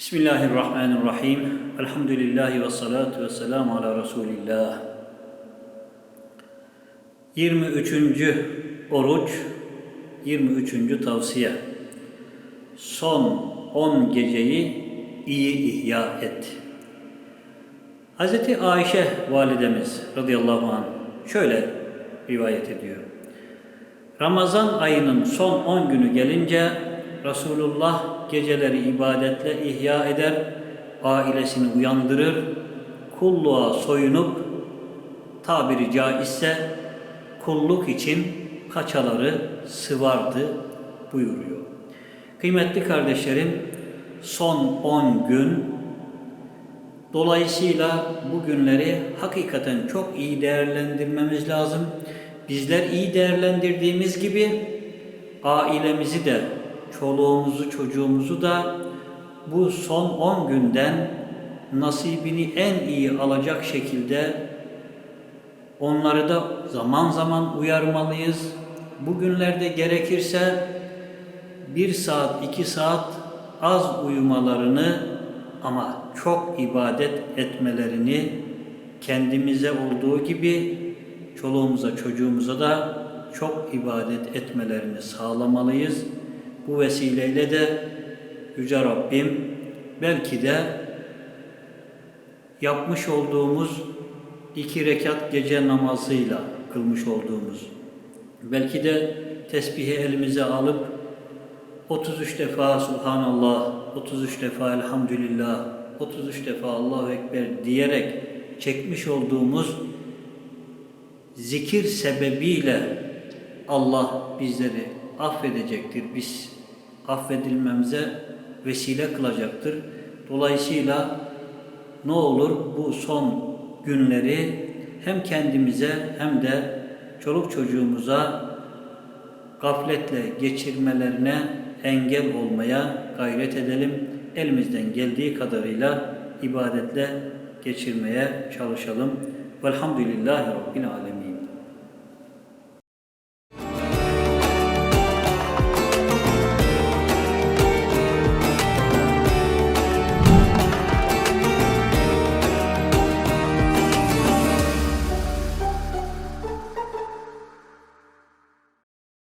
Bismillahirrahmanirrahim. Elhamdülillahi ve salatu ve selamu ala Resulillah. 23. oruç, 23. tavsiye. Son 10 geceyi iyi ihya et. Hz. Ayşe validemiz radıyallahu anh şöyle rivayet ediyor. Ramazan ayının son 10 günü gelince Resulullah geceleri ibadetle ihya eder, ailesini uyandırır, kulluğa soyunup tabiri caizse kulluk için kaçaları sıvardı buyuruyor. Kıymetli kardeşlerim, son 10 gün dolayısıyla bu günleri hakikaten çok iyi değerlendirmemiz lazım. Bizler iyi değerlendirdiğimiz gibi ailemizi de çoluğumuzu, çocuğumuzu da bu son 10 günden nasibini en iyi alacak şekilde onları da zaman zaman uyarmalıyız. Bugünlerde gerekirse bir saat, iki saat az uyumalarını ama çok ibadet etmelerini kendimize olduğu gibi çoluğumuza, çocuğumuza da çok ibadet etmelerini sağlamalıyız. Bu vesileyle de Yüce Rabbim belki de yapmış olduğumuz iki rekat gece namazıyla kılmış olduğumuz belki de tesbihi elimize alıp 33 defa Subhanallah, 33 defa Elhamdülillah, 33 defa Allahu Ekber diyerek çekmiş olduğumuz zikir sebebiyle Allah bizleri affedecektir. Biz affedilmemize vesile kılacaktır. Dolayısıyla ne olur bu son günleri hem kendimize hem de çoluk çocuğumuza gafletle geçirmelerine engel olmaya gayret edelim. Elimizden geldiği kadarıyla ibadetle geçirmeye çalışalım. Velhamdülillahi Rabbil Alemin.